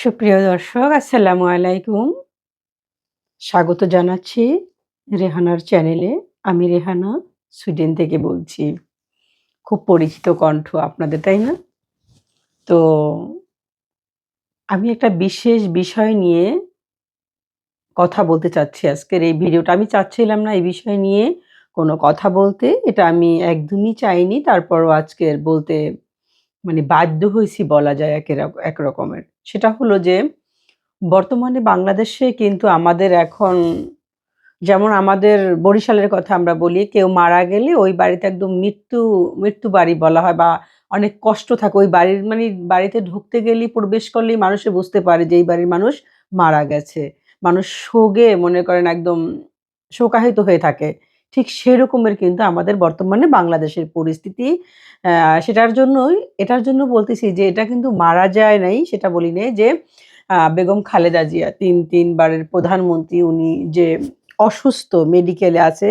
সুপ্রিয় দর্শক, আসসালামু আলাইকুম। স্বাগত জানাচ্ছি রেহানার চ্যানেলে। আমি রেহানা, সুইডেন থেকে বলছি। খুব পরিচিত কণ্ঠ আপনাদের, তাই না? তো আমি একটা বিশেষ বিষয় নিয়ে কথা বলতে চাচ্ছি আজকের এই ভিডিওটা। আমি চাচ্ছিলাম না এই বিষয় নিয়ে কোনো কথা বলতে। এটা আমি একদমই চাইনি। তারপরও আজকের বলতে মানে বাধ্য হয়েছি বলা যায় এক এরক- এক রকমের। সেটা হলো যে, বর্তমানে বাংলাদেশে কিন্তু আমাদের এখন, যেমন আমাদের বরিশালের কথা আমরা বলি, কেউ মারা গেলে ওই বাড়িতে একদম মৃত্যু মৃত্যু বাড়ি বলা হয় বা অনেক কষ্ট থাকে। ওই বাড়ির মানে বাড়িতে ঢুকতে গেলেই, প্রবেশ করলেই মানুষে বুঝতে পারে যে, এই বাড়ির মানুষ মারা গেছে। মানুষ শোগে মনে করেন একদম শোকাহিত হয়ে থাকে। ঠিক সেরকমের কিন্তু আমাদের বর্তমানে বাংলাদেশের পরিস্থিতি। সেটার জন্যই, এটার জন্য বলতেছি যে এটা কিন্তু মারা যায় নাই, সেটা বলি নাই যে বেগম খালেদা জিয়া তিন, তিনবারের প্রধানমন্ত্রী, উনি যে অসুস্থ মেডিকেলে আছে,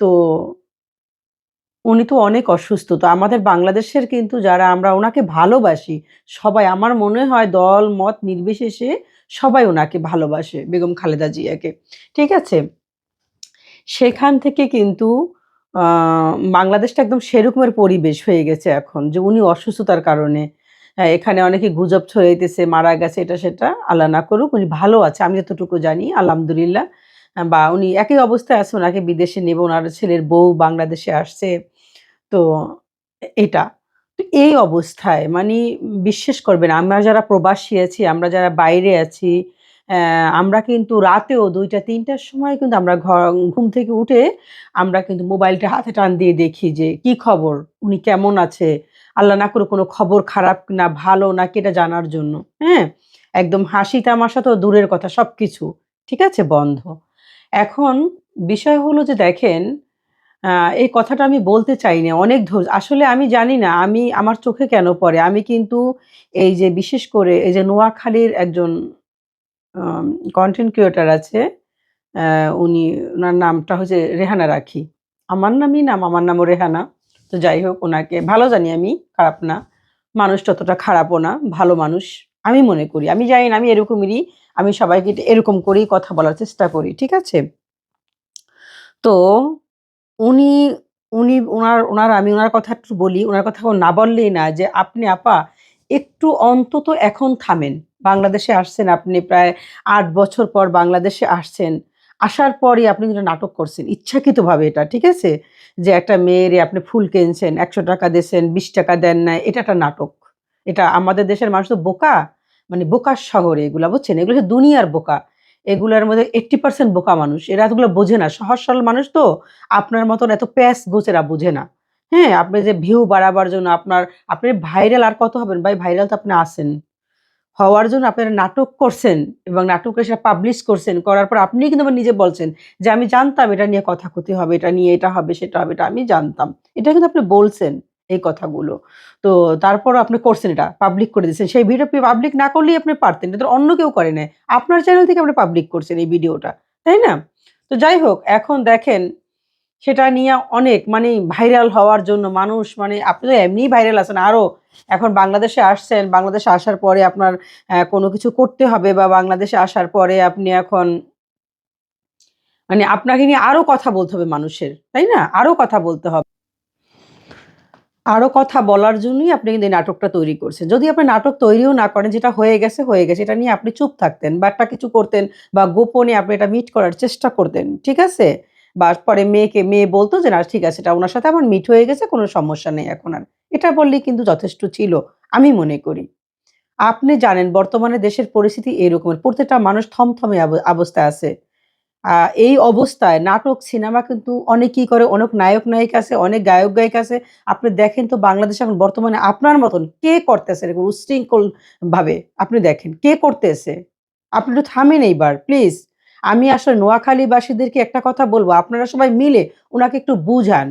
তো উনি তো অনেক অসুস্থ। তো আমাদের বাংলাদেশের কিন্তু যারা আমরা ওনাকে ভালোবাসি, সবাই আমার মনে হয় দল, মত নির্বিশেষে সবাই ওনাকে ভালোবাসে, বেগম খালেদা জিয়াকে। ঠিক আছে? সেখান থেকে কিন্তু বাংলাদেশটা একদম সেরকমের পরিবেশ হয়ে গেছে এখন, যে উনি অসুস্থতার কারণে এখানে অনেকে গুজব ছড়াইতেছে, মারা গেছে, এটা সেটা, আল্লাহ না করুক, উনি ভালো আছে, আমি যতটুকু জানি, আলহামদুলিল্লাহ বা উনি একই অবস্থায় আছে, ওনাকে বিদেশে নেব, ওনার ছেলের বউ বাংলাদেশে আসছে, তো এটা, তো এই অবস্থায় মানে বিশ্বাস করবেন, আমরা যারা প্রবাসী আছি, আমরা যারা বাইরে আছি আমরা কিন্তু রাতেও দুইটা, তিনটার সময় কিন্তু আমরা ঘর, ঘুম থেকে উঠে আমরা কিন্তু মোবাইলটা হাতে টান দিয়ে দেখি যে কি খবর, উনি কেমন আছে, আল্লাহ না করে কোনো খবর খারাপ না ভালো নাকি এটা জানার জন্য হ্যাঁ? একদম হাসি তামাশা তো দূরের কথা সব কিছু ঠিক আছে? বন্ধ। এখন বিষয় হলো যে দেখেন এই কথাটা আমি বলতে চাই না, অনেক ধৈর্য, আসলে আমি জানি না, আমি, আমার চোখে কেন পড়ে? আমি কিন্তু এই যে বিশেষ করে এই যে নোয়াখালীর একজন কন্টেন্ট ক্রিয়েটার আছে। উনি ওনার নামটা হচ্ছে রেহানা রাখি। আমার নামই নাম, আমার নামও রেহানা। তো যাই হোক ওনাকে ভালো জানি আমি, খারাপ না। মানুষ ততটা খারাপও না, ভালো মানুষ আমি মনে করি। আমি জানি না, আমি এরকমেরই, আমি সবাইকে এরকম করেই কথা বলার চেষ্টা করি, ঠিক আছে? তো উনি উনি ওনার ওনার আমি ওনার কথা একটু বলি ওনার কথা না বললেই না যে, আপনি আপা, একটু অন্তত এখন থামেন। বাংলাদেশে আসছেন আপনি প্রায় আট বছর পর বাংলাদেশে আসছেন। আসার পরই আপনি কিন্তু নাটক করছেন, ইচ্ছাকৃতভাবে এটা, ঠিক আছে? যে একটা মেয়েরে আপনি ফুল কিনছেন, একশো টাকা দিয়েছেন, বিশ টাকা দেন না এটা একটা নাটক। এটা আমাদের দেশের মানুষ তো বোকা মানে বোকার শহরে এগুলা, বুঝছেন? এগুলো হচ্ছে দুনিয়ার বোকা। এগুলোর মধ্যে এইট্টি পার্সেন্ট বোকা মানুষ। এরা এতগুলো বোঝে না। সহজ সরল মানুষ তো আপনার মতন এত প্যাস গোছেরা বোঝে না। হ্যাঁ আপনি যে ভিউ বাড়াবার জন্য আপনার, আপনি ভাইরাল আর কত হবেন? ভাই ভাইরাল তো আপনি আসেন হওয়ার জন্য আপনারা নাটক করছেন এবং নাটক সেটা পাবলিশ করছেন, করার পর আপনি কিন্তু নিজে বলছেন যে আমি জানতাম এটা নিয়ে কথা ক্ষতি হবে, এটা নিয়ে এটা হবে, সেটা হবে, এটা আমি জানতাম। এটা কিন্তু আপনি বলছেন এই কথাগুলো। তো তারপর আপনি করছেন এটা পাবলিক করে দিয়েছেন। সেই ভিডিও পাবলিক না করলেই আপনি পারতেন, এটা অন্য কেউ করে নাই আপনার চ্যানেল থেকে আপনি পাবলিক করছেন এই ভিডিওটা তাই না? তো যাই হোক, এখন দেখেন সেটা নিয়ে অনেক মানে ভাইরাল হওয়ার জন্য মানুষ মানে আপনি তো এমনিই ভাইরাল আছেন। আরও এখন বাংলাদেশে আসছেন, বাংলাদেশে আসার পরে আপনার কোনো কিছু করতে হবে বা বাংলাদেশে আসার পরে আপনি এখন মানে আপনাকে নিয়ে আরও কথা বলতে হবে মানুষের, তাই না? আরও কথা বলতে হবে। আরও কথা বলার জন্যই আপনি কিন্তু এই নাটকটা তৈরি করছেন। যদি আপনি নাটক তৈরিও না করেন, যেটা হয়ে গেছে হয়ে গেছে, এটা নিয়ে আপনি চুপ থাকতেন, বা একটা কিছু করতেন, বা গোপনে আপনি এটা মিট করার চেষ্টা করতেন, ঠিক আছে? বা পরে মেয়েকে, মেয়ে বলতো যে, না, ঠিক আছে, এটা ওনার সাথে আমার মিট হয়ে গেছে, কোনো সমস্যা নেই এখন আর। এটা বললেই কিন্তু যথেষ্ট ছিল, আমি মনে করি। আপনি জানেন, বর্তমানে দেশের পরিস্থিতি এরকমের প্রত্যেকটা মানুষ থমথমে অবস্থায় আছে। এই অবস্থায় নাটক, সিনেমা কিন্তু অনেকেই করে, অনেক নায়ক, নায়িক আছে, অনেক গায়ক, গায়িক আছে। আপনি দেখেন তো বাংলাদেশে এখন বর্তমানে আপনার মতন কে করতেছে এরকম উশৃঙ্খল ভাবে? আপনি দেখেন, কে করতেছে? আপনি একটু থামেন এইবার প্লিজ আমি আসলে নোয়াখালীবাসীদেরকে একটা কথা বলব, আপনারা সবাই মিলে ওনাকে একটু বুঝান,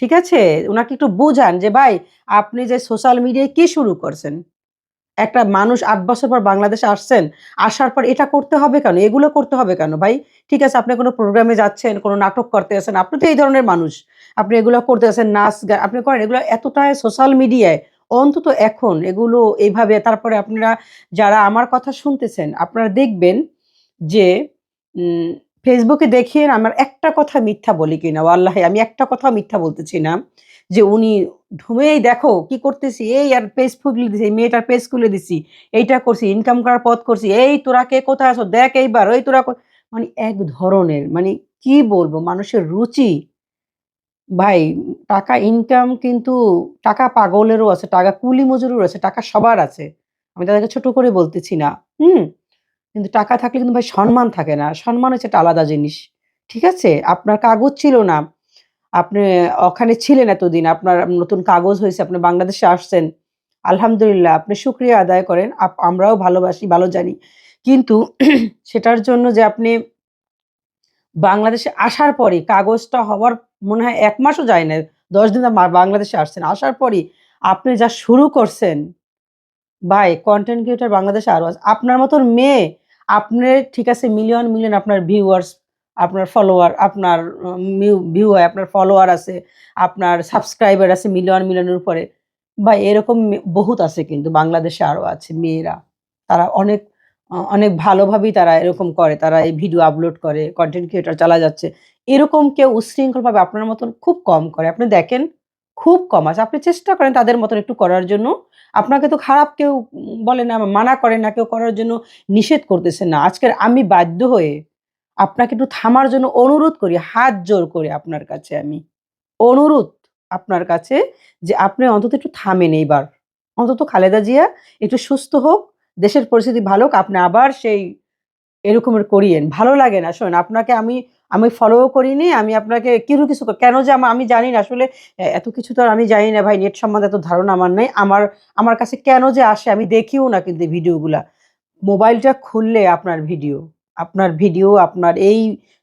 ঠিক আছে? ওনাকে একটু বুঝান যে, ভাই, আপনি যে সোশ্যাল মিডিয়ায় কি শুরু করছেন? একটা মানুষ আট বছর পর বাংলাদেশে আসছেন, আসার পর এটা করতে হবে কেন? এগুলো করতে হবে কেন? ভাই, ঠিক আছে, আপনি কোনো প্রোগ্রামে যাচ্ছেন, কোনো নাটক করতে আছেন, আপনি তো এই ধরনের মানুষ। আপনি এগুলো করতে আছেন, নাচ গান আপনি করেন, এগুলো এতটাই সোশ্যাল মিডিয়ায়, অন্তত এখন এগুলো এইভাবে, তারপরে আপনারা যারা আমার কথা শুনতেছেন, আপনারা দেখবেন যে ফেসবুকে দেখিয়ে আমার একটা কথা মিথ্যা বলি কিনা আল্লাহে আমি একটা কথা মিথ্যা বলতেছি না। যে উনি ধুমেই দেখো কি করতেছি, এই আর পেজ খুলে দিছি মেয়েটার পেজ খুলে দিছি, এইটা করছি ইনকাম করার পথ করছি, এই তোরা কে কোথায় আছো, দেখ এইবার, ওই তোরা মানে এক ধরনের মানে কি বলব, মানুষের রুচি। ভাই, টাকা ইনকাম কিন্তু টাকা পাগলেরও আছে, টাকা কুলি মজুরেরও আছে, টাকা সবার আছে। আমি তাদেরকে ছোট করে বলতেছি না, হুম? কিন্তু টাকা থাকলে কিন্তু ভাই সম্মান থাকে না। সম্মান হচ্ছে একটা আলাদা জিনিস, ঠিক আছে? আপনার কাগজ ছিল না, আপনি ওখানে ছিলেন এতদিন, আপনার নতুন কাগজ হয়েছে, আপনি বাংলাদেশে আসছেন, আলহামদুলিল্লাহ, আপনি শুক্রিয়া আদায় করেন আমরাও ভালোবাসি, ভালো জানি। কিন্তু সেটার জন্য যে আপনি বাংলাদেশে আসার পরে কাগজটা হওয়ার মনে হয় এক মাসও যায় না, দশ দিন বাংলাদেশে আসছেন, আসার পরই আপনি যা শুরু করছেন, ভাই কন্টেন্ট ক্রিয়েটর বাংলাদেশে আরও আপনার মতন মেয়ে আপনি ঠিক আছে মিলিয়ন মিলিয়ন আপনার ভিউয়ার্স আপনার ফলোয়ার আপনার ভিউ হয়, আপনার ফলোয়ার আছে, আপনার সাবস্ক্রাইবার আছে মিলিয়ন মিলিয়নের উপরে। বা এরকম বহুত আছে কিন্তু, বাংলাদেশে আরও আছে মেয়েরা। তারা অনেক অনেক ভালোভাবেই তারা এরকম করে, তারা এই ভিডিও আপলোড করে কন্টেন্ট ক্রিয়েটর চালা যাচ্ছে। এরকম কেউ উশৃঙ্খলভাবে আপনার মতন খুব কম করে। আপনি দেখেন, খুব কম আছে। আপনি চেষ্টা করেন তাদের মতন একটু করার জন্য। আপনাকে তো খারাপ কেউ বলে না, মানা করে না, কেউ করার জন্য নিষেধ করতেছে না। আজকের আমি বাধ্য হয়ে আপনাকে একটু থামার জন্য অনুরোধ করি, হাত জোর করে আপনার কাছে আমি। অনুরোধ আপনার কাছে যে আপনি অন্তত একটু থামেন এইবার। অন্তত খালেদা জিয়া একটু সুস্থ হোক, দেশের পরিস্থিতি ভালো হোক, আপনি আবার সেই এরকমের করিয়েন। ভালো লাগে না। শোনেন আপনাকে আমি আমি ফলো করিনি, আমি আপনাকে কিছু কিছু কেন যে আমা- জানি না, আসলে এত কিছু তো আর আমি জানি না ভাই নেট সম্বন্ধে এত ধারণা আমার নেই, আমার আমার কাছে কেন যে আসে আমি দেখিও না কিন্তু ভিডিওগুলা মোবাইলটা খুললে আপনার ভিডিও আপনার ভিডিও আপনার এই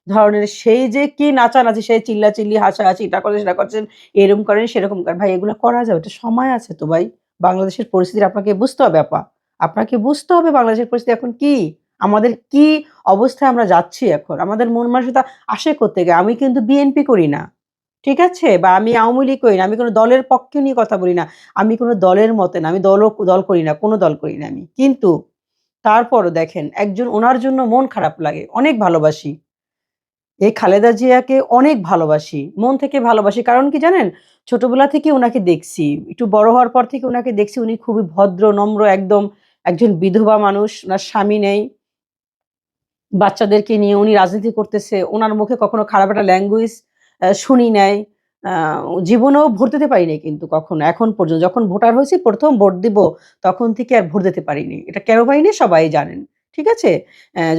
ধরনের সেই যে কি নাচানাচি, সেই চিল্লা চিল্লাচিল্লি, হাসাহাসি, এটা করে সেটা করছেন এরকম করেন, সেরকম করেন, ভাই, এগুলো করা যাবে, এটা সময় আছে তো ভাই, বাংলাদেশের পরিস্থিতি আপনাকে বুঝতে হবে আপা, আপনাকে বুঝতে হবে বাংলাদেশের পরিস্থিতি এখন কি। আমাদের কি অবস্থায় আমরা যাচ্ছি এখন? আমাদের মন মানসিকতা আসে করতে গিয়ে আমি কিন্তু বিএনপি করি না। ঠিক আছে? বা আমি আওয়ামী লীগ করি না। আমি কোনো দলের পক্ষে নিয়ে কথা বলি না। আমি কোনো দলের মতে না। আমি দলও, দল করি না। কোনো দল করি না আমি। কিন্তু তারপরও দেখেন, একজন ওনার জন্য মন খারাপ লাগে। অনেক ভালোবাসি। এই খালেদা জিয়াকে অনেক ভালোবাসি। মন থেকে ভালোবাসি। কারণ কি জানেন? ছোটবেলা থেকে ওনাকে দেখছি। একটু বড় হওয়ার পর থেকে ওনাকে দেখছি। উনি খুবই ভদ্র, নম্র, একদম একজন বিধবা মানুষ। ওনার স্বামী নেই। বাচ্চাদেরকে নিয়ে উনি রাজনীতি করতেছে ওনার মুখে কখনো খারাপ একটা ল্যাঙ্গুয়েজ শুনি নাই জীবনেও ভোট দিতে পারিনি কিন্তু কখনো, এখন পর্যন্ত যখন ভোটার হয়েছি প্রথম ভোট দিব তখন থেকে আর ভোট দিতে পারিনি, এটা কেন পারিনি সবাই জানেন, ঠিক আছে?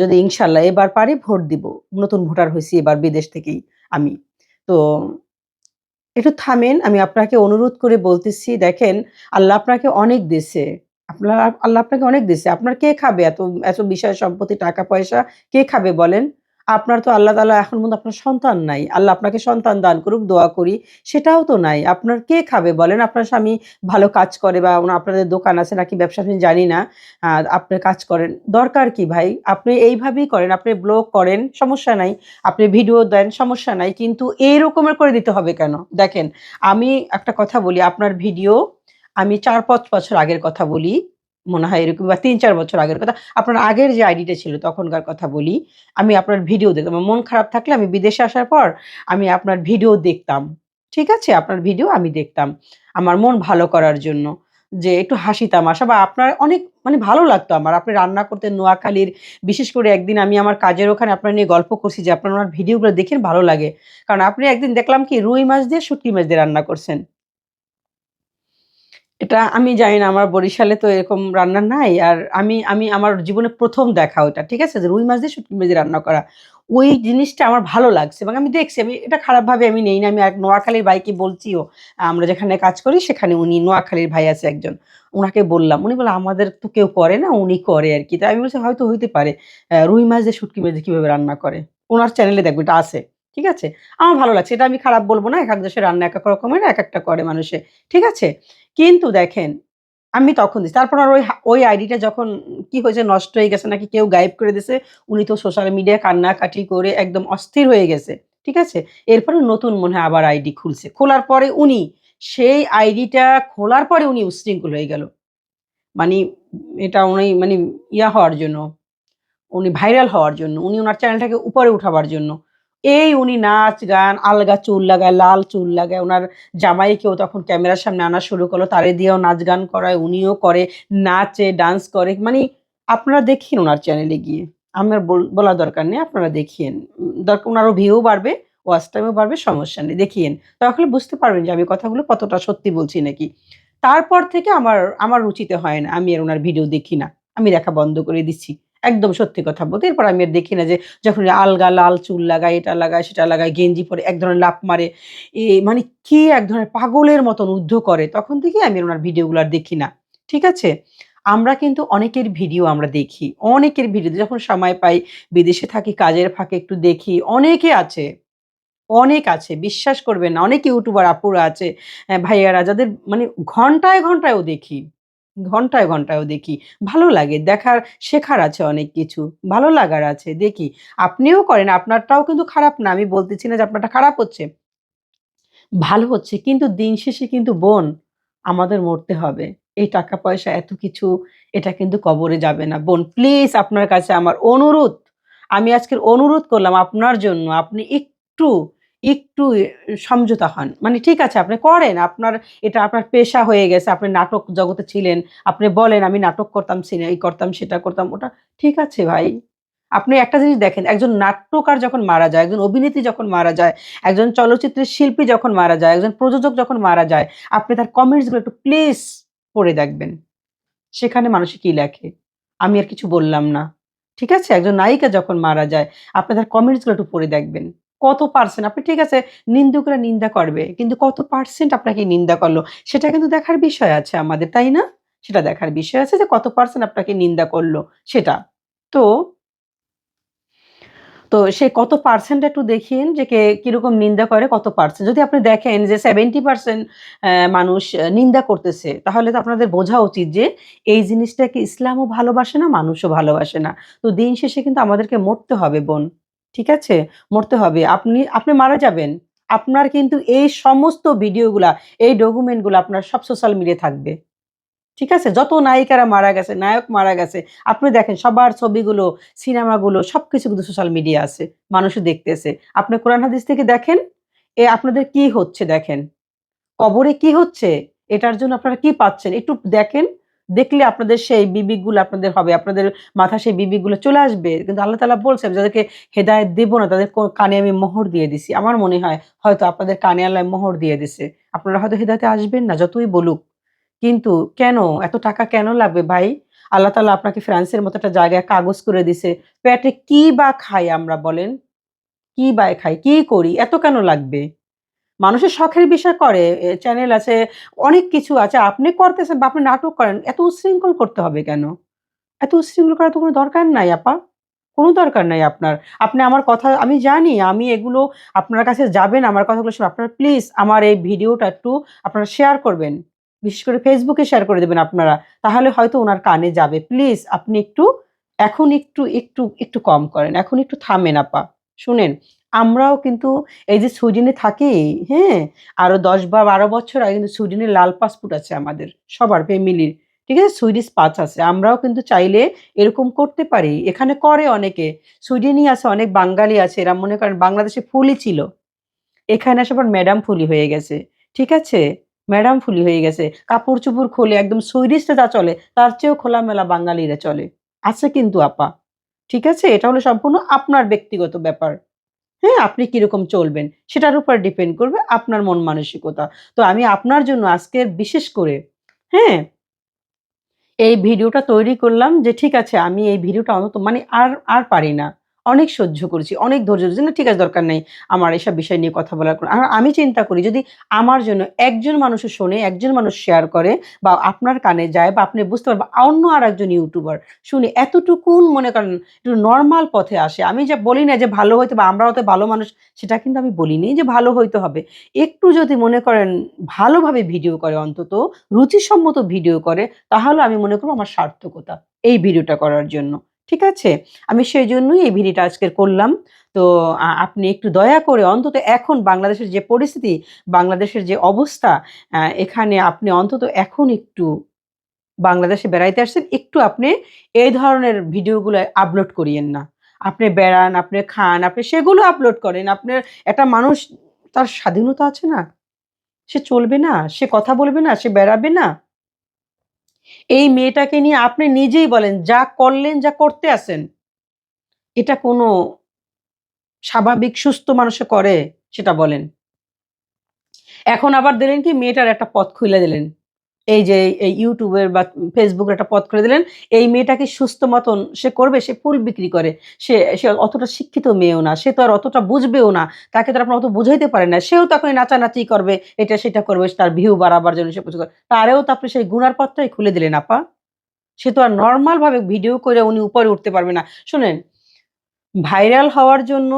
যদি ইনশাল্লাহ এবার পারি ভোট দিব, নতুন ভোটার হয়েছি এবার বিদেশ থেকেই আমি, তো একটু থামেন, আমি আপনাকে অনুরোধ করে বলতেছি, দেখেন, আল্লাহ আপনাকে অনেক দিছে আপনার আল্লাহ আপনাকে অনেক দিছে আপনার কে খাবে? এত এত বিষয় সম্পত্তি টাকা পয়সা কে খাবে বলেন? আপনার তো আল্লাহ তাআলা এখন পর্যন্ত আপনার সন্তান নাই। আল্লাহ আপনাকে সন্তান দান করুক, দোয়া করি। সেটাও তো নাই। আপনার কে খাবে বলেন? আপনার স্বামী ভালো কাজ করে বা আপনাদের দোকান আছে নাকি ব্যবসা আমি জানি না। আপনি কাজ করেন। দরকার কি ভাই? আপনি এইভাবেই করেন। আপনি ব্লগ করেন, সমস্যা নাই। আপনি ভিডিও দেন, সমস্যা নাই। কিন্তু এই রকমের করে দিতে হবে কেন? দেখেন, আমি একটা কথা বলি। আপনার ভিডিও আমি চার পাঁচ বছর আগের কথা বলি, মনে হয় এরকম, বা তিন চার বছর আগের কথা, আপনার আগের যে আইডিটা ছিল তখনকার কথা বলি, আমি আপনার ভিডিও দেখতাম, আমার মন খারাপ থাকলে আমি বিদেশে আসার পর আমি আপনার ভিডিও দেখতাম, ঠিক আছে? আপনার ভিডিও আমি দেখতাম, আমার মন ভালো করার জন্য, যে একটু হাসি তামাশা, বা আপনার অনেক মানে ভালো লাগতো আমার, আপনি রান্না করতেন নোয়াখালীর, বিশেষ করে একদিন আমি আমার কাজের ওখানে আপনার নিয়ে গল্প করছি, যে আপনার ওনার ভিডিওগুলো দেখেন ভালো লাগে, কারণ আপনি একদিন দেখলাম কি, রুই মাছ দিয়ে শুটকি মাছ দিয়ে রান্না করছেন। এটা আমি জানি না, আমার বরিশালে তো এরকম রান্না নাই আর আমি আমি আমার জীবনে প্রথম দেখা ওটা ঠিক আছে? যে রুই মাছ দিয়ে শুটকি মাছ দিয়ে রান্না করা। ওই জিনিসটা আমার ভালো লাগছে এবং আমি দেখছি, আমি, এটা খারাপভাবে আমি নেই না, আমি এক নোয়াখালীর ভাইকে বলছিও, আমরা যেখানে কাজ করি সেখানে উনি নোয়াখালীর ভাই আছে একজন ওনাকে বললাম, উনি বলে আমাদের তো কেউ করে না, উনি করে আর কি। তাই আমি বলছি, হয়তো হইতে পারে। রুই মাছ দিয়ে শুটকি মাছ কীভাবে রান্না করে? ওনার চ্যানেলে দেখবে, এটা আছে, ঠিক আছে? আমার ভালো লাগছে, এটা আমি খারাপ বলব না, এক এক দেশের রান্না এক এক রকমের, এক একটা করে মানুষে, ঠিক আছে? কিন্তু দেখেন, আমি তখন দিছি। তারপর আর ওই ওই আইডিটা যখন কি হয়েছে, নষ্ট হয়ে গেছে, নাকি কেউ গায়েব করে দিয়েছে উনি তো সোশ্যাল মিডিয়ায় কান্নাকাটি করে একদম অস্থির হয়ে গেছে, ঠিক আছে? এরপরে নতুন মনে হয় আবার আইডি খুলছে। খোলার পরে উনি, সেই আইডিটা খোলার পরে উনি উশৃঙ্খল হয়ে গেল। মানে এটা উনি মানে ইয়া হওয়ার জন্য, উনি ভাইরাল হওয়ার জন্য, উনি ওনার চ্যানেলটাকে উপরে উঠাবার জন্য এই উনি নাচ গান, আলগা চুল লাগায়, লাল চুল লাগায়। ওনার জামাইকেও তখন ক্যামেরার সামনে আনা শুরু করল। তারে দিয়েও নাচ গান করায়, উনিও করে, নাচে ডান্স করে। মানে আপনারা দেখিন ওনার চ্যানেলে গিয়ে। আমার বল- দরকার নেই, আপনারা দেখিয়েন। দরকার ওনারও ভিউ বাড়বে ওয়াচ টাইমও বাড়বে, সমস্যা নেই, দেখিয়েন। তাহলে বুঝতে পারবেন যে আমি কথাগুলো কতটা সত্যি বলছি নাকি। তারপর থেকে আমার আমার রুচিতে হয় না, আমি আর ওনার ভিডিও দেখি না। আমি দেখা বন্ধ করে দিচ্ছি। একদম সত্যি কথা বলতে। এরপর আমি আর দেখি না যে যখন আলগা লাল চুল লাগায় এটা লাগায় সেটা লাগায় গেঞ্জি পরে এক ধরনের লাফ মারে এ মানে কি এক ধরনের পাগলের মতন উদ্ধ করে তখন থেকে আমি ওনার ভিডিওগুলো আর দেখি না। ঠিক আছে? আমরা কিন্তু অনেকের ভিডিও আমরা দেখি অনেকের ভিডিও যখন সময় পাই বিদেশে থাকি কাজের ফাঁকে একটু দেখি অনেকে আছে অনেক আছে বিশ্বাস করবেন না অনেক ইউটিউবার আপুরা আছে আহ, ভাইয়ারা যাদের মানে ঘন্টায় ঘন্টায়ও দেখি। ঘন্টায় ঘন্টায়ও দেখি। ভালো লাগে, দেখার শেখার আছে অনেক কিছু, ভালো লাগার আছে, দেখি। আপনিও করেন, আপনারটাও কিন্তু খারাপ না, আমি বলতেছি না যে আপনারটা খারাপ হচ্ছে। ভালো হচ্ছে, কিন্তু দিন শেষে কিন্তু বোন আমাদের মরতে হবে। এই টাকা পয়সা, এত কিছু, এটা কিন্তু কবরে যাবে না। বোন প্লিজ আপনার কাছে আমার অনুরোধ। আমি আজকের অনুরোধ করলাম আপনার জন্য, আপনি একটু একটু সমঝোতা হন। মানে ঠিক আছে, আপনি করেন, আপনার এটা আপনার পেশা হয়ে গেছে, আপনি নাটক জগতে ছিলেন, আপনি বলেন, আমি নাটক করতাম, সিনে করতাম, সেটা করতাম। ওটা ঠিক আছে ভাই। আপনি একটা জিনিস দেখেন, একজন নাট্যকার যখন মারা যায়, একজন অভিনেত্রী যখন মারা যায়, একজন চলচ্চিত্রের শিল্পী যখন মারা যায়, একজন প্রযোজক যখন মারা যায়, আপনি তার কমেন্টসগুলো একটু প্লিজ পড়ে দেখবেন। সেখানে মানুষে কি লেখে? আমি আর কিছু বললাম না। ঠিক আছে? একজন নায়িকা যখন মারা যায়, আপনি তার কমেন্টসগুলো একটু পড়ে দেখবেন। কত পার্সেন্ট আপনি ঠিক আছে নিন্দুকরা নিন্দা করবে, কিন্তু কত পার্সেন্ট আপনাকে নিন্দা করল? সেটা কিন্তু দেখার বিষয় আছে আমাদের, তাই না? সেটা দেখার বিষয় আছে যে কত পার্সেন্ট আপনাকে নিন্দা করল সেটা। তো তো সে কত পার্সেন্ট একটু দেখিয়েন যে কে কীরকম নিন্দা করে, কত পার্সেন্ট যদি আপনি দেখেন যে সেভেন্টি পার্সেন্ট মানুষ নিন্দা করতেছে, তাহলে তো আপনাদের বোঝা উচিত যে এই জিনিসটাকে ইসলামও ভালোবাসে না, মানুষও ভালোবাসে না। তো দিন শেষে কিন্তু আমাদেরকে মরতে হবে, বোন। ঠিক আছে? মরতে হবে। আপনি আপনি মারা যাবেন। আপনার কিন্তু এই সমস্ত ভিডিওগুলা, এই ডকুমেন্টগুলো আপনার সব সোশ্যাল মিডিয়া থাকবে। ঠিক আছে? যত নায়িকারা মারা গেছে, নায়ক মারা গেছে, আপনি দেখেন সবার ছবিগুলো, সিনেমাগুলো সব কিছু কিন্তু সোশ্যাল মিডিয়া আছে। মানুষও দেখতেছে। আপনি কোরআন হাদিস থেকে দেখেন? এ আপনাদের কি হচ্ছে দেখেন? কবরে কি হচ্ছে? এটার জন্য আপনারা কি পাচ্ছেন? একটু দেখেন। দেখলে আপনাদের সেই বিবিকগুলো আপনাদের হবে, আপনাদের মাথা সেই বিবিকগুলো চলে আসবে। কিন্তু আল্লাহ তালা বলছেন, যাদেরকে হেদায়ত দেব না, তাদের কানে আমি মোহর দিয়ে দিছি। আমার মনে হয় হয়তো আপনাদের কানে আল্লাহ মোহর দিয়ে দিছে। আপনারা হয়তো হেদায়তে আসবেন না, যতই বলুক। কিন্তু কেন? এত টাকা কেন লাগবে ভাই? আল্লাহ তালা আপনাকে ফ্রান্সের মতো একটা জায়গায় কাগজ করে দিছে। পেটে কি বা খাই আমরা বলেন? কি বা খাই? কি করি? এত কেন লাগবে? মানুষের শখের বিষয় করে চ্যানেল আছে, অনেক কিছু আছে, আপনি করতেছেন বা আপনি নাটক করেন, এত উচ্ছৃঙ্খল করতে হবে কেন? এত উচ্ছৃঙ্খল করার তো কোনো দরকার নাই আপা। কোনো দরকার নাই আপনার। আপনি আমার কথা, আমি জানি, আমি এগুলো আপনার কাছে যাবেন, আমার কথাগুলো শুনে, আপনারা প্লিজ আমার এই ভিডিওটা একটু আপনারা শেয়ার করবেন। বিশেষ করে ফেসবুকে শেয়ার করে দেবেন আপনারা। তাহলে হয়তো ওনার কানে যাবে। প্লিজ আপনি একটু, এখন একটু একটু একটু কম করেন। এখন একটু থামেন আপা। শুনেন আমরাও কিন্তু এই যে সুইডেনে থাকি হ্যাঁ? আরও দশ বা বারো বছর আগে কিন্তু সুইডেনের লাল পাসপোর্ট আছে আমাদের, সবার ফ্যামিলির, ঠিক আছে? সুইডিশ পাস আছে, আমরাও কিন্তু চাইলে এরকম করতে পারি। এখানে করে অনেকে, সুইডেনই আছে, অনেক বাঙালি আছে, এরা মনে করেন বাংলাদেশে ফুলই ছিল। এখানে এসে আবার ম্যাডাম ফুলি হয়ে গেছে, ঠিক আছে? ম্যাডাম ফুলি হয়ে গেছে, কাপড় চুপড় খোলে, একদম সুইডিশটা যা চলে, তার চেয়েও খোলামেলা বাঙালিরা চলে। আছে কিন্তু আপা, ঠিক আছে? এটা হলো সম্পূর্ণ আপনার ব্যক্তিগত ব্যাপার। হ্যাঁ আপনি কীরকম চলবেন, সেটার উপর ডিপেন্ড করবে আপনার মন মানসিকতা। তো আমি আপনার জন্য আজকে বিশেষ করে হ্যাঁ এই ভিডিওটা তৈরি করলাম যে, ঠিক আছে, আমি এই ভিডিওটা অন্তত মানে আর আর পারি না। অনেক সহ্য করেছি, অনেক ধৈর্য ধরেছি। না, ঠিক আছে, দরকার নেই আমার এসব বিষয় নিয়ে কথা বলার আর আমি চিন্তা করি, যদি আমার জন্য একজন মানুষও শোনে, একজন মানুষ শেয়ার করে বা আপনার কানে যায় বা আপনি বুঝতে পারবেন, অন্য আর একজন ইউটিউবার শুনি এতটুকুন মনে করেন, একটু নর্মাল পথে আসে। আমি যে বলি না যে ভালো হইতে বা আমরা হয়তো ভালো মানুষ, সেটা কিন্তু আমি বলিনি যে ভালো হইতে হবে। একটু যদি মনে করেন ভালোভাবে ভিডিও করে অন্তত, রুচিসম্মত ভিডিও করে, তাহলে আমি মনে করব আমার সার্থকতা, এই ভিডিওটা করার জন্য। ঠিক আছে? আমি সেই জন্যই এই ভিডিওটা আজকের করলাম। তো আপনি একটু দয়া করে অন্তত এখন বাংলাদেশের যে পরিস্থিতি, বাংলাদেশের যে অবস্থা এখানে আপনি অন্তত এখন একটু বাংলাদেশে বেড়াইতে আসছেন, একটু আপনি এই ধরনের ভিডিওগুলো আপলোড করিয়েন না। আপনি বেড়ান, আপনি খান, আপনি সেগুলো আপলোড করেন, আপনার একটা মানুষ, তার স্বাধীনতা আছে না? সে চলবে না, সে কথা বলবে না, সে বেড়াবে না? এই মেয়েটাকে নিয়ে আপনি নিজেই বলেন, যা করলেন, যা করতে আসেন এটা কোনো স্বাভাবিক সুস্থ মানুষে করে সেটা বলেন। এখন আবার দিলেন কি, মেয়েটার একটা পথ খুলে দিলেন। এই যে এই ইউটিউবের বা ফেসবুকের একটা পথ খুলে দিলেন, এই মেয়েটাকে সুস্থ মতন সে করবে, সে ফুল বিক্রি করে। সে সে অতটা শিক্ষিত মেয়েও না, সে তো আর অতটা বুঝবেও না। তাকে তো আপনার অত বুঝাইতে পারে না। সেও তখন নাচানাচি করবে, এটা সেটা করবে তার ভিউ বাড়াবার জন্য সে কিছু করে। তারেও তো আপনি সেই গুনার পথটাই খুলে দিলেন, আপা। সে তো আর নর্মালভাবে ভিডিও করে উনি উপরে উঠতে পারবে না। শুনেন ভাইরাল হওয়ার জন্য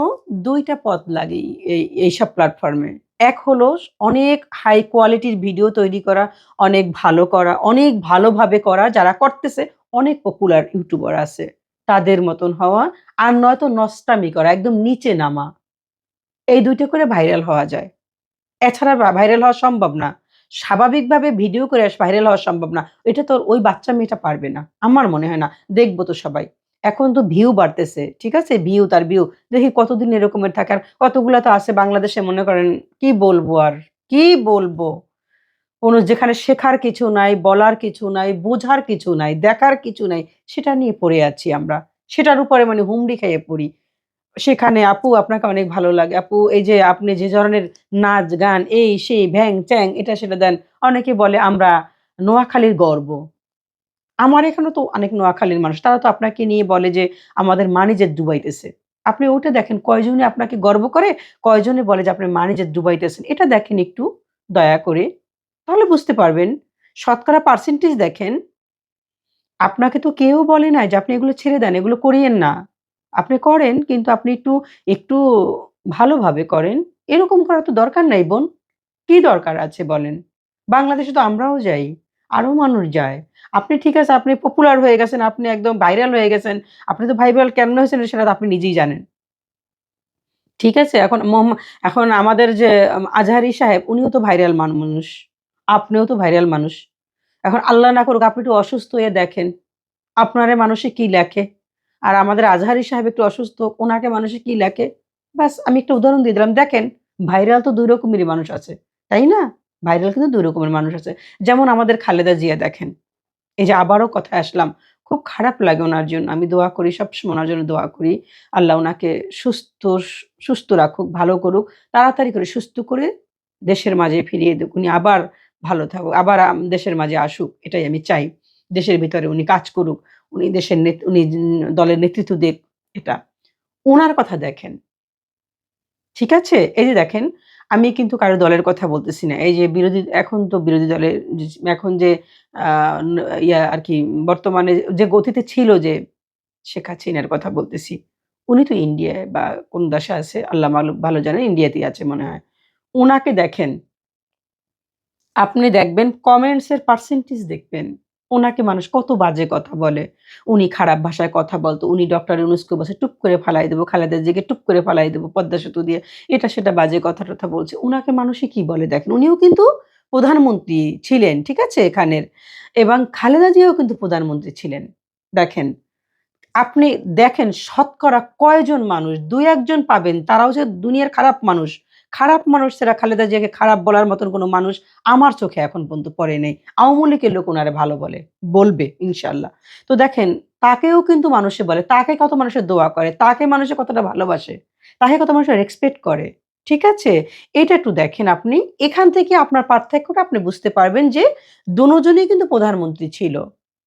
দুইটা পথ লাগে এই এইসব প্ল্যাটফর্মে এক হলো অনেক হাই কোয়ালিটির ভিডিও তৈরি করা, অনেক ভালো করা, অনেক ভালোভাবে করা যারা করতেছে, অনেক পপুলার ইউটিউবার আছে। তাদের মতন হওয়া আর নয়তো নষ্টামি করা, একদম নিচে নামা। এই দুইটা করে ভাইরাল হওয়া যায়। এছাড়া ভাইরাল হওয়া সম্ভব না। স্বাভাবিকভাবে ভিডিও করে ভাইরাল হওয়া সম্ভব না। এটা তোর ওই বাচ্চা মেয়েটা পারবে না। আমার মনে হয় না। দেখব তো সবাই। এখন তো ভিউ বাড়তেছে, ঠিক আছে? ভিউ তার ভিউ দেখি কতদিন এরকমের থাকে। আর কতগুলো তো আছে বাংলাদেশে, মনে করেন, কি বলব আর? কি বলব? কোনো যেখানে শেখার কিছু নাই, বলার কিছু নাই, বোঝার কিছু নাই, দেখার কিছু নাই, সেটা নিয়ে পড়ে আছি আমরা। সেটার উপরে মানে হুমড়ি খাইয়ে পড়ি। সেখানে, আপু, আপনাকে অনেক ভালো লাগে। আপু, এই যে আপনি যে ধরনের নাচ, গান, এই, সেই, ভ্যাং, চ্যাং, এটা সেটা দেন। অনেকে বলে, আমরা নোয়াখালীর গর্ব। আমার এখানে তো অনেক নোয়াখালীর মানুষ, তারা তো আপনাকে নিয়ে বলে যে আমাদের মানিজের ডুবাইতেছে আপনি ওটা দেখেন কয়জনে আপনাকে গর্ব করে কয়জনে বলে যে আপনি মানিজের ডুবাইতেছেন এটা দেখেন একটু, দয়া করে। তাহলে বুঝতে পারবেন, শতকরা পার্সেন্টেজ দেখেন, আপনাকে তো কেউ বলে না যে আপনি এগুলো ছেড়ে দেন, এগুলো করিয়েন না। আপনি করেন, কিন্তু আপনি একটু একটু ভালোভাবে করেন। এরকম করা তো দরকার নাই বোন। কি দরকার আছে বলেন? বাংলাদেশে তো আমরাও যাই, আরও মানুষ যায়। আপনি ঠিক আছে, আপনি পপুলার হয়ে গেছেন, আপনি একদম ভাইরাল হয়ে গেছেন, আপনি তো ভাইরাল কেন হয়েছেন সেটা তো আপনি নিজেই জানেন। ঠিক আছে, এখন এখন আমাদের যে আজহারি সাহেব, উনিও তো ভাইরাল মানুষ। আপনিও তো ভাইরাল মানুষ। এখন আল্লাহ না করুক, আপনি একটু অসুস্থ হয়ে দেখেন, আপনারে মানুষে কি লেখে? আর আমাদের আজহারি সাহেব একটু অসুস্থ, ওনাকে মানুষে কি লেখে? ব্যাস, আমি একটা উদাহরণ দিয়ে দিলাম, দেখেন ভাইরাল তো দুই রকমেরই মানুষ আছে, তাই না? ভাইরাল কিন্তু দুই রকমের মানুষ আছে। যেমন আমাদের খালেদা জিয়া দেখেন এই যে আবারও কথায় আসলাম, খুব খারাপ লাগে ওনার জন্য। আমি দোয়া করি, সবসময় ওনার জন্য দোয়া করি। আল্লাহ ওনাকে সুস্থ সুস্থ রাখুক, ভালো করুক, তাড়াতাড়ি করে, সুস্থ করে দেশের মাঝে ফিরিয়ে দেখ উনি আবার ভালো থাকুক, আবার দেশের মাঝে আসুক, এটাই আমি চাই। দেশের ভিতরে উনি কাজ করুক, উনি দেশের উনি দলের নেতৃত্ব দেখ এটা। ওনার কথা দেখেন। ঠিক আছে? এই যে দেখেন আমি কিন্তু কারও দলের কথা বলতেছি না। এই যে বিরোধী, এখন তো বিরোধী দলের এখন যে ইয়া আর কি, বর্তমানে যে গতিতে ছিল যে শেখ হাসিনার কথা বলতেছি, উনি তো ইন্ডিয়ায় বা কোন দেশে আছে, আল্লাহ ভালো জানেন, ইন্ডিয়াতেই আছে মনে হয়। ওনাকে দেখেন, আপনি দেখবেন কমেন্টস এর পার্সেন্টেজ দেখবেন। ওনাকে মানুষ কত বাজে কথা বলে। উনি খারাপ ভাষায় কথা বলতো, উনি ডক্টর ইউনুসকে বসে টুপ করে ফালাই দেবো, খালেদা জিকে টুপ করে ফালাই দেবো, পদ্মা সেতু দিয়ে। এটা সেটা বাজে কথা টথা বলছে। ওনাকে মানুষে কি বলে দেখেন? উনিও কিন্তু প্রধানমন্ত্রী ছিলেন, ঠিক আছে, এখানের। এবং খালেদা জিয়াও কিন্তু প্রধানমন্ত্রী ছিলেন। দেখেন, আপনি দেখেন শতকরা কয়জন মানুষ, দুই একজন পাবেন, তারাও যে দুনিয়ার খারাপ মানুষ খারাপ মানুষ সেরা খালেদা জিয়াকে খারাপ বলার মতন কোনো মানুষ আমার চোখে এখন পর্যন্ত পড়ে নেই। আওয়ামী লীগের লোক ওনারে ভালো বলে, বলবে ইনশাল্লাহ তো দেখেন, তাকেও কিন্তু মানুষে বলে, তাকে কত মানুষের দোয়া করে, তাকে মানুষে কতটা ভালোবাসে, তাকে কত মানুষের রেসপেক্ট করে, ঠিক আছে? এটা একটু দেখেন আপনি, এখান থেকে আপনার পার্থক্যটা আপনি বুঝতে পারবেন যে দুজনই কিন্তু প্রধানমন্ত্রী ছিল।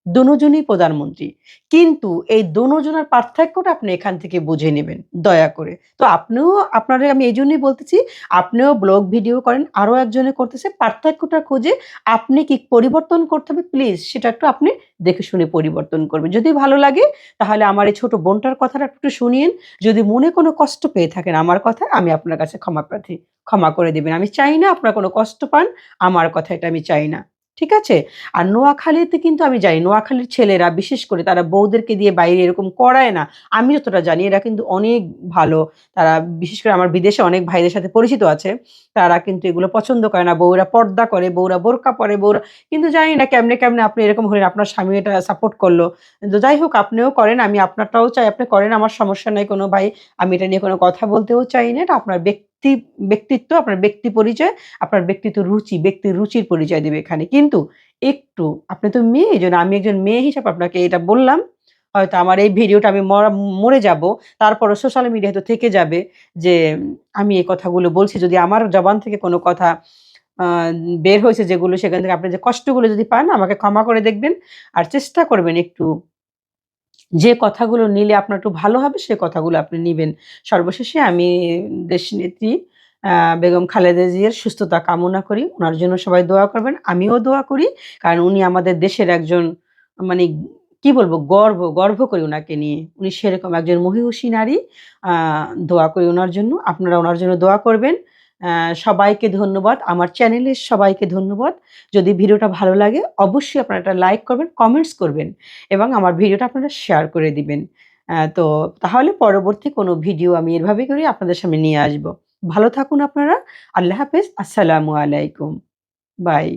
দুজনই প্রধানমন্ত্রী। কিন্তু এই দুজনের পার্থক্যটা আপনি এখান থেকে বুঝে নেবেন, দয়া করে। তো আপনিও, আপনারা আমি এই জন্যই বলতেছি, আপনিও ব্লগ ভিডিও করেন, আরও একজনে করতেছে, পার্থক্যটা খুঁজে আপনি কি পরিবর্তন করতে হবে, প্লিজ সেটা একটু আপনি দেখে শুনে পরিবর্তন করবেন। যদি ভালো লাগে, তাহলে আমার এই ছোট বোনটার কথাটা একটু শুনিয়েন। যদি মনে কোনো কষ্ট পেয়ে থাকেন আমার কথা আমি আপনার কাছে ক্ষমা প্রার্থী, ক্ষমা করে দেবেন। আমি চাই না আপনার কোনো কষ্ট পান, আমার কথা এটা আমি চাই না। ঠিক আছে? আর নোয়াখালীতে কিন্তু আমি জানি নোয়াখালীর ছেলেরা বিশেষ করে তারা বউদেরকে দিয়ে বাইরে এরকম করায় না। আমি যতটা জানি এরা কিন্তু অনেক ভালো। তারা বিশেষ করে আমার বিদেশে অনেক ভাইদের সাথে পরিচিত আছে। তারা কিন্তু এগুলো পছন্দ করে না। বউরা পর্দা করে, বউরা বোরকা পরে, বউরা কিন্তু জানি না কেমনে, কেমনে আপনি এরকম হলেন আপনার স্বামী এটা সাপোর্ট করল। তো যাই হোক আপনিও করেন, আমি আপনারটাও চাই আপনি করেন আমার সমস্যা নাই কোনো ভাই। আমি এটা নিয়ে কোনো কথা বলতেও চাই না। এটা আপনার ব্যক্তি ব্যক্তিত্ব, আপনার ব্যক্তি পরিচয়, আপনার ব্যক্তিত্ব রুচি, ব্যক্তির রুচির পরিচয় দেবে এখানে। কিন্তু একটু আপনি তো মেয়ে এই জন্য আমি একজন মেয়ে হিসাবে আপনাকে এটা বললাম। হয়তো আমার এই ভিডিওটা আমি মরা যাব। তারপরও সোশ্যাল মিডিয়ায় তো থেকে যাবে যে আমি এই কথাগুলো বলছি। যদি আমার জবান থেকে কোনো কথা বের হয়েছে যেগুলো সেখান থেকে আপনি যে কষ্টগুলো যদি পান আমাকে ক্ষমা করে দেখবেন। আর চেষ্টা করবেন একটু যে কথাগুলো নিলে আপনার একটু ভালো হবে সে কথাগুলো আপনি নেবেন সর্বশেষে আমি দেশনেত্রী বেগম খালেদা জিয়ার সুস্থতা কামনা করি। ওনার জন্য সবাই দোয়া করবেন। আমিও দোয়া করি। কারণ উনি আমাদের দেশের একজন মানে কি বলব গর্ব, গর্ব করি ওনাকে নিয়ে। উনি সেরকম একজন মহিষী নারী। দোয়া করি ওনার জন্য। আপনারা ওনার জন্য দোয়া করবেন। সবাইকে ধন্যবাদ। আমার চ্যানেলের সবাইকে ধন্যবাদ। যদি ভিডিওটা ভালো লাগে অবশ্যই আপনারা একটা লাইক করবেন, কমেন্টস করবেন এবং আমার ভিডিওটা আপনারা শেয়ার করে দিবেন। তো তাহলে পরবর্তী কোনো ভিডিও আমি এভাবে করে আপনাদের সামনে নিয়ে আসব ভালো থাকুন আপনারা। আল্লাহ হাফেজ। আসসালামু আলাইকুম। বাই।